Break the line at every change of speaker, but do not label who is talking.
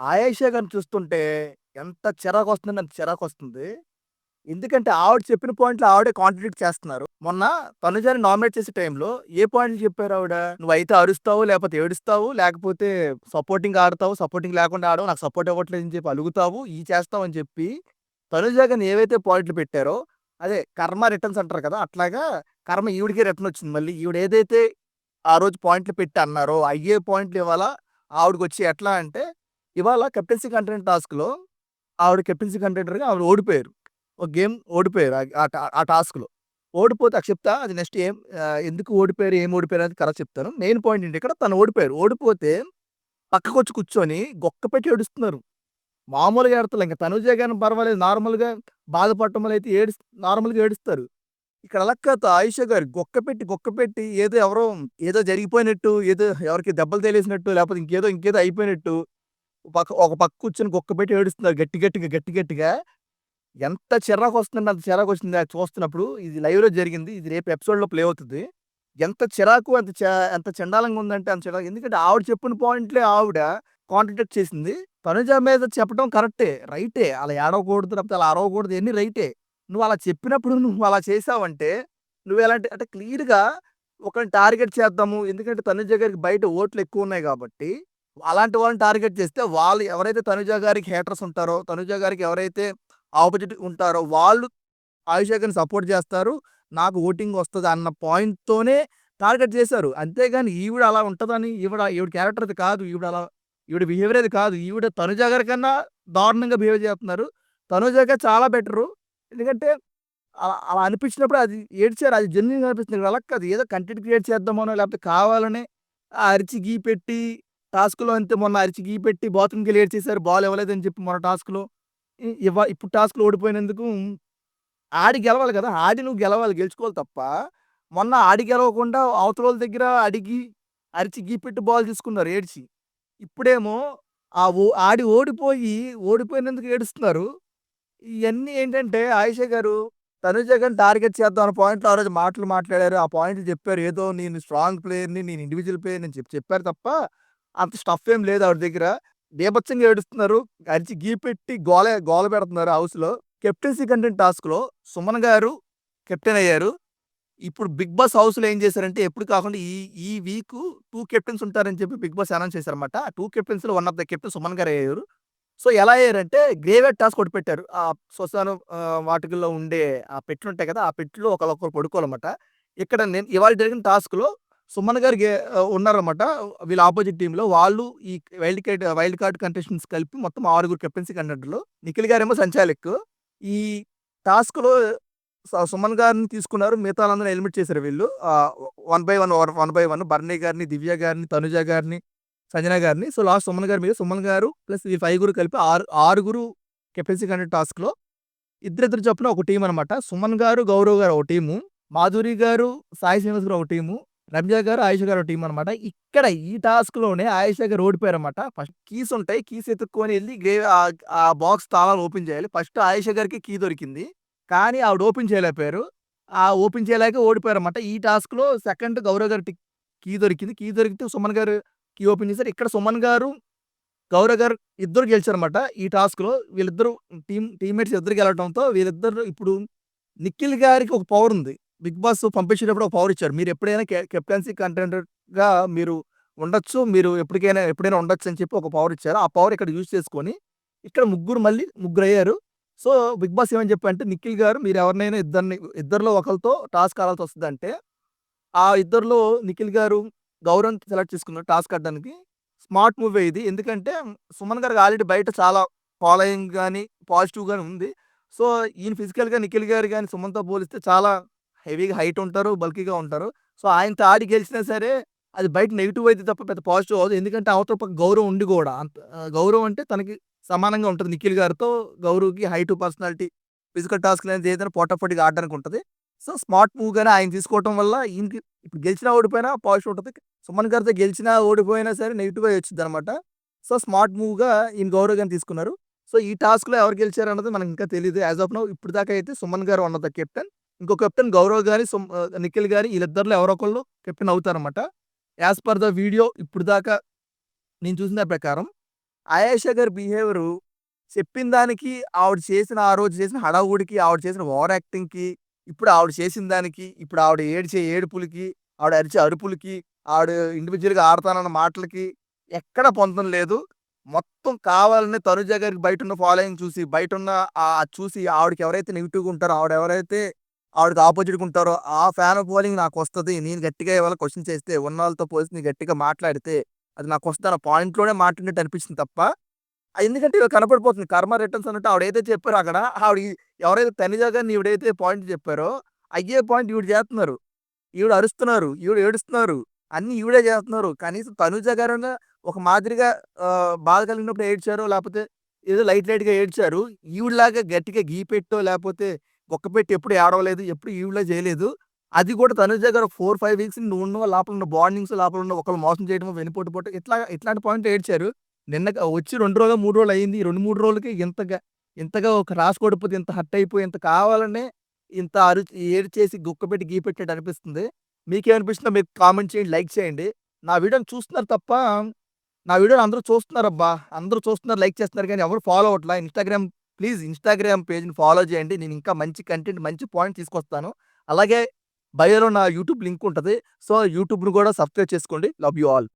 ఆయేషా గారిని చూస్తుంటే ఎంత చిరాకొస్తుందంటే అంత చిరాకొస్తుంది. ఎందుకంటే ఆవిడ చెప్పిన పాయింట్లు ఆవిడే కాంట్రడిక్ట్ చేస్తున్నారు. మొన్న తనుజాని నామినేట్ చేసే టైంలో ఏ పాయింట్లు చెప్పారు ఆవిడా నువ్వు అయితే అరుస్తావు, లేకపోతే ఏడుస్తావు, లేకపోతే సపోర్టింగ్ ఆడతావు, సపోర్టింగ్ లేకుండా ఆడవు, నాకు సపోర్ట్ ఇవ్వట్లేదని చెప్పి అలుగుతావు, ఈ చేస్తావు" అని చెప్పి తనుజ గారిని ఏవైతే పాయింట్లు పెట్టారో అదే కర్మ రిటర్న్స్ అంటారు కదా! అట్లాగా కర్మ ఈవిడికే రిటర్న్ వచ్చింది మళ్ళీ. ఈవిడ ఏదైతే ఆ రోజు పాయింట్లు పెట్టి అన్నారో అయ్యే పాయింట్లు ఇవాళ ఆవిడకొచ్చి ఎట్లా అంటే ఇవాళ కెప్టెన్సీ కంటెంట్ టాస్క్‌లో ఆవిడ కెప్టెన్సీ కంటెండర్‌గా ఆవిడ ఓడిపోయారు. ఒక గేమ్ ఓడిపోయారు. ఆ టాస్క్‌లో. ఓడిపోతే అది చెప్తా అది నెక్స్ట్ ఏం ఎందుకు ఓడిపోయారు, ఏం ఓడిపోయారు అనేది కరెక్ట్ చెప్తాను. మెయిన్ పాయింట్ ఏంటి ఇక్కడ తను ఓడిపోయారు. ఓడిపోతే పక్కకొచ్చి కూర్చొని గొక్కపెట్టి ఏడుస్తున్నారు. మామూలుగా ఏడతలే ఇంకా తనుజ గాని పర్వాలేదు నార్మల్‌గా బాధపడటం వల్ల అయితే ఏడు నార్మల్‌గా ఏడుస్తారు. ఇక్కడ అలా కాదు ఆయిషా గారు గొక్కపెట్టి, గొక్కపెట్టి ఏదో ఎవరో ఏదో జరిగిపోయినట్టు, ఏదో ఎవరికి దెబ్బలు తెలిసినట్టు లేకపోతే ఇంకేదో, ఇంకేదో అయిపోయినట్టు పక్క ఒక పక్క కూర్చొని గొక్కపెట్టి ఏడుస్తున్నారు గట్టి గట్టిగా, గట్టి గట్టిగా. ఎంత చిరాకొస్తుందంటే అంత చిరాకొచ్చింది అది చూస్తున్నప్పుడు. ఇది లైవ్‌లో జరిగింది. ఇది రేపు ఎపిసోడ్‌లో ప్లే అవుతుంది ఎంత చిరాకు అంత ఎంత చండాలంగా ఉందంటే అంత చిరాకు. ఎందుకంటే ఆవిడ చెప్పిన పాయింట్లే ఆవిడ కాంట్రాక్ట్ చేసింది. తనుజ మీద చెప్పడం కరెక్టే. రైటే. అలా ఏడవకూడదు, లేకపోతే అలా అరవకూడదు ఎన్ని రైటే. నువ్వు అలా చెప్పినప్పుడు నువ్వు అలా చేసావంటే నువ్వు ఎలాంటి అంటే క్లియర్‌గా ఒకరిని టార్గెట్ చేద్దాము. ఎందుకంటే తనుజ గారికి బయట ఓట్లు ఎక్కువ ఉన్నాయి కాబట్టి అలాంటి వాళ్ళని టార్గెట్ చేస్తే వాళ్ళు ఎవరైతే తనుజ గారికి హేటర్స్ ఉంటారో, తనుజ గారికి ఎవరైతే ఆపోజిట్ ఉంటారో వాళ్ళు ఆయుష్ గారిని సపోర్ట్ చేస్తారు. నాకు ఓటింగ్ వస్తుంది అన్న పాయింట్‌తోనే టార్గెట్ చేశారు. అంతేగాని ఈవిడ అలా ఉంటుందని ఈవిడ ఈవిడ క్యారెక్టర్ అది కాదు. ఈవిడ అలా ఈవిడ బిహేవియర్ అది కాదు. ఈవిడ తనుజ గారి కన్నా దారుణంగా బిహేవ్ చేస్తున్నారు. తనుజ గారు చాలా బెటరు. ఎందుకంటే అలా అలా అనిపించినప్పుడు అది ఏడ్చారు. అది జెన్యూన్‌గా అనిపిస్తుంది. అలా కాదు. ఏదో కంటెంట్ క్రియేట్ చేద్దామనో లేకపోతే కావాలనే అరిచి గీ పెట్టి టాస్క్‌లో అంతే మొన్న అరిచి గీపెట్టి బాత్రూమ్‌కెళ్ళి చేశారు బాల్ ఇవ్వలేదని చెప్పి మొన్న టాస్క్‌లో. ఇవ్వ ఇప్పుడు టాస్క్‌లో ఓడిపోయినందుకు ఆడి గెలవాలి కదా! ఆడి నువ్వు గెలవాలి. గెలుచుకోవాలి తప్ప మొన్న ఆడి గెలవకుండా అవతలోళ్ళ దగ్గర అడిగి అరిచి గీ పెట్టి బాల్ తీసుకున్నారు ఏడ్చి. ఇప్పుడేమో ఆ ఓ ఆడి ఓడిపోయి ఓడిపోయినందుకు ఏడుస్తున్నారు. ఇవన్నీ ఏంటంటే ఆయిషా గారు తనుజ గారిని టార్గెట్ చేద్దాం అనే పాయింట్‌లో ఆ రోజు మాటలు మాట్లాడారు. ఆ పాయింట్లు చెప్పారు. ఏదో నేను స్ట్రాంగ్ ప్లేయర్‌ని, నేను ఇండివిజువల్ ప్లేయర్‌ని చెప్పి చెప్పారు తప్ప అంత స్టఫ్ ఏం లేదు ఆవిడ దగ్గర. బీభత్సంగా ఏడుస్తున్నారు. అరిచి గీపెట్టి గోల గోల పెడుతున్నారు హౌస్‌లో. కెప్టెన్సీ కంటెంట్ టాస్క్‌లో సుమన్ గారు కెప్టెన్ అయ్యారు. ఇప్పుడు బిగ్ బాస్ హౌస్‌లో ఏం చేశారంటే ఎప్పుడు కాకుండా ఈ ఈ వీకు టూ కెప్టెన్స్ ఉంటారని చెప్పి బిగ్ బాస్ అనౌన్స్ చేశారనమాట ఆ two కెప్టెన్స్‌లో one of the captain Suman గారు అయ్యారు. సో, ఎలా అయ్యారంటే గ్రేవ్‌యార్డ్ టాస్క్ ఒకటి పెట్టారు. ఆ శ్మశానం వాటికల్లో ఉండే ఆ పెట్లుంటాయి కదా! ఆ పెట్టులో ఒకళ్ళొకళ్ళు పడుకోవాలన్నమాట. ఇక్కడ నేను ఇవాళ జరిగిన టాస్క్‌లో సుమన్ గారు ఉన్నారన్నమాట. వీళ్ళ ఆపోజిట్ టీంలో వాళ్ళు ఈ wild card wild card contestants కలిపి మొత్తం ఆరుగురు కెప్టెన్సీ కంటెండర్‌లు. నిఖిల్ గారేమో సంచాలక్. ఈ టాస్క్‌లో సుమన్ గారిని తీసుకున్నారు. మిగతా వాళ్ళందరూ ఎలిమినేట్ చేశారు వీళ్ళు. వన్ బై వన్ వర్ వన్ బై వన్ బర్నీ గారిని, దివ్య గారిని, తనుజ గారిని, సంజన గారిని. సో, లాస్ట్ సుమన్ గారి మీద సుమన్ గారు ప్లస్ ఈ ఫైవ్గురు కలిపి ఆరు ఆరుగురు కెప్టెన్సీ కంటెంట్ టాస్క్‌లో ఇద్దరిద్దరు చొప్పున ఒక టీం అనమాట సుమన్ గారు, గౌరవ్ గారు ఒక టీము. మాధురి గారు, సాయి శ్రీనివాస్ గారు ఒక టీము. రమ్య గారు, ఆయుష గారు టీం అనమాట ఇక్కడ ఈ టాస్క్లోనే ఆయుష గారు ఓడిపోయారన్నమాట. ఫస్ట్ కీస్ ఉంటాయి. కీస్ ఎతుక్కొని వెళ్ళి గ్రే ఆ బాక్స్ తాళాలు ఓపెన్ చేయాలి. ఫస్ట్ ఆయుష గారికి కీ దొరికింది. కానీ ఆవిడ ఓపెన్ చేయలేకపోయారు. ఆ ఓపెన్ చేయలేక ఓడిపోయారన్నమాట. ఈ టాస్క్‌లో సెకండ్ గౌరవ్ గారు కీ దొరికింది. కీ దొరికితే సుమన్ గారు కీ ఓపెన్ చేశారు. ఇక్కడ సుమన్ గారు, గౌరవ్ గారు ఇద్దరు గెలిచారనమాట ఈ టాస్క్‌లో వీళ్ళిద్దరూ టీమ్ టీమ్‌మేట్స్ ఇద్దరు గెలవడంతో వీళ్ళిద్దరు ఇప్పుడు నిఖిల్ గారికి ఒక పవర్ ఉంది. బిగ్ బాస్ పంపించేటప్పుడు ఒక పవర్ ఇచ్చారు. మీరు ఎప్పుడైనా కెప్టెన్సీ కంటెండర్‌గా మీరు ఉండొచ్చు. మీరు ఎప్పటికైనా ఎప్పుడైనా ఉండొచ్చు అని చెప్పి ఒక పవర్ ఇచ్చారు. ఆ పవర్ ఇక్కడ యూజ్ చేసుకొని ఇక్కడ ముగ్గురు మళ్ళీ ముగ్గురయ్యారు. సో, బిగ్ బాస్ ఏమని చెప్పంటే నిఖిల్ గారు మీరు ఎవరినైనా ఇద్దరిని ఇద్దరిలో ఒకరితో టాస్క్ ఆడాల్సి వస్తుందంటే ఆ ఇద్దరిలో నిఖిల్ గారు గౌరవం సెలెక్ట్ చేసుకున్నారు టాస్క్ ఆడడానికి. స్మార్ట్ మూవీ ఇది. ఎందుకంటే సుమన్ గారికి ఆల్రెడీ బయట చాలా ఫాలోయింగ్ కానీ పాజిటివ్ కానీ ఉంది. సో, ఈయన ఫిజికల్‌గా నిఖిల్ గారు కానీ సుమన్‌తో పోలిస్తే చాలా హెవీగా హైట్ ఉంటారు. బల్కీగా ఉంటారు. సో, ఆయనతో ఆడి గెలిచినా సరే అది బయట నెగిటివ్ అయితే తప్ప పెద్ద పాజిటివ్ అవ్వదు. ఎందుకంటే అవతల పక్క గౌరవం ఉండి కూడా అంత గౌరవం అంటే తనకి సమానంగా ఉంటుంది నిఖిల్ గారితో. గౌరవ్‌కి హైట్, పర్సనాలిటీ, ఫిజికల్ టాస్క్ అనేది ఏదైనా పోటాపోటీగా ఆడడానికి ఉంటుంది సో, స్మార్ట్ మూవ్‌గానే ఆయన తీసుకోవటం వల్ల ఈయనకి ఇప్పుడు గెలిచినా ఓడిపోయినా పాజిటివ్ ఉంటుంది సుమన్ గారితో గెలిచినా ఓడిపోయినా సరే నెగిటివ్గా వచ్చింది అనమాట సో, స్మార్ట్ మూవ్‌గా ఈయన గౌరవ్ గారిని తీసుకున్నారు. సో, ఈ టాస్క్‌లో ఎవరు గెలిచారు అన్నది మనకి ఇంకా తెలియదు యాజ్ ఆఫ్ నౌ ఇప్పటిదాకా అయితే సుమన్ గారు వన్ కెప్టెన్. ఇంకో కెప్టెన్ గౌరవ్ గారి నిఖిల్ గారి వీళ్ళిద్దరిలో ఎవరో ఒకళ్ళు కెప్టెన్ అవుతారనమాట యాస్ పర్ ద వీడియో ఇప్పుడు దాకా నేను చూసిన ప్రకారం ఆయేషా గారి బిహేవియరు చెప్పిన దానికి, ఆవిడ చేసిన ఆ రోజు చేసిన హడావుడికి, ఆవిడ చేసిన ఓవర్ యాక్టింగ్‌కి, ఇప్పుడు ఆవిడ చేసిన దానికి, ఇప్పుడు ఆవిడ ఏడిచే ఏడుపులకి, ఆవిడ అరిచే అరుపులకి, ఆవిడ ఇండివిజువల్గా ఆడతానన్న మాటలకి ఎక్కడ పొందడం లేదు. మొత్తం కావాలనే తనుజ గారికి బయట ఉన్న ఫాలోయింగ్ చూసి, బయట ఉన్న చూసి ఆవిడకి ఎవరైతే నెగెటివ్‌గా ఉంటారో, ఆవిడ ఎవరైతే ఆవిడకి అపోజిట్‌గా ఉంటారో, ఆ ఫ్యాన్ పోలింగ్ నాకు వస్తుంది నేను గట్టిగా ఇవాళ క్వశ్చన్ చేస్తే, ఉన్నోళ్ళతో పోలిస్తే నేను గట్టిగా మాట్లాడితే, అది నాకు నాకొస్తదన్న పాయింట్‌లోనే మాట్లాడినట్టు అనిపించింది తప్ప, ఎందుకంటే ఇవి కనపడిపోతుంది. కర్మ రిటర్న్స్ అన్నట్టు ఆవిడైతే చెప్పారు చెప్పారో అక్కడ, ఆవిడ ఎవరైతే తనిజా గారిని ఈవిడైతే పాయింట్ చెప్పారో, అయ్యే పాయింట్ ఈవిడ చేస్తున్నారు. ఈవిడ అరుస్తున్నారు, ఈవిడ ఏడుస్తున్నారు. అన్ని ఈవిడే చేస్తున్నారు. కనీసం తనుజ గారన్నా ఒక మాదిరిగా బాధ కలిగినప్పుడు ఏడ్చారో, లేకపోతే ఏదో లైట్ లైట్‌గా ఏడ్చారు. ఈవిడలాగా గట్టిగా గీపెట్టో, లేకపోతే గుక్కపెట్టి ఎప్పుడు ఏడవలేదు. ఎప్పుడు ఈవ్లో చేయలేదు. అది కూడా తనుజ గారు 4, 5 వీక్స్ ఉన్న లోపల ఉన్న బాండింగ్స్ లోపల ఉన్న ఒకళ్ళు మోసం చేయడం వెనుపోటు పోటు ఇట్లా ఇట్లాంటి పాయింట్ ఏడ్చారు. నిన్న వచ్చి రెండు రోజులో, మూడు రోజులు అయింది. రెండు మూడు రోజులకి ఇంతగా ఇంతగా ఒక రాసుకోడిపోతే, ఇంత హట్ అయిపోయి, ఇంత కావాలనే ఇంత అరు ఏడ్చేసి, గుక్కపెట్టి గీపెట్టినట్టు అనిపిస్తుంది. మీకేమనిపిస్తుందో మీరు కామెంట్ చేయండి, లైక్ చేయండి. నా వీడియోని చూస్తున్నారు తప్ప, నా వీడియోని అందరూ చూస్తున్నారబ్బా! అందరూ చూస్తున్నారు, లైక్ చేస్తున్నారు కానీ ఎవరు ఫాలో అవట్లా ఇన్‌స్టాగ్రామ్ ప్లీజ్ ఇన్‌స్టాగ్రామ్ పేజ్‌ని ఫాలో చేయండి. నేను ఇంకా మంచి కంటెంట్, మంచి పాయింట్ తీసుకొస్తాను. అలాగే బయోలో నా యూట్యూబ్ లింక్ ఉంటుంది సో, యూట్యూబ్ను కూడా సబ్స్క్రైబ్ చేసుకోండి. Love you all.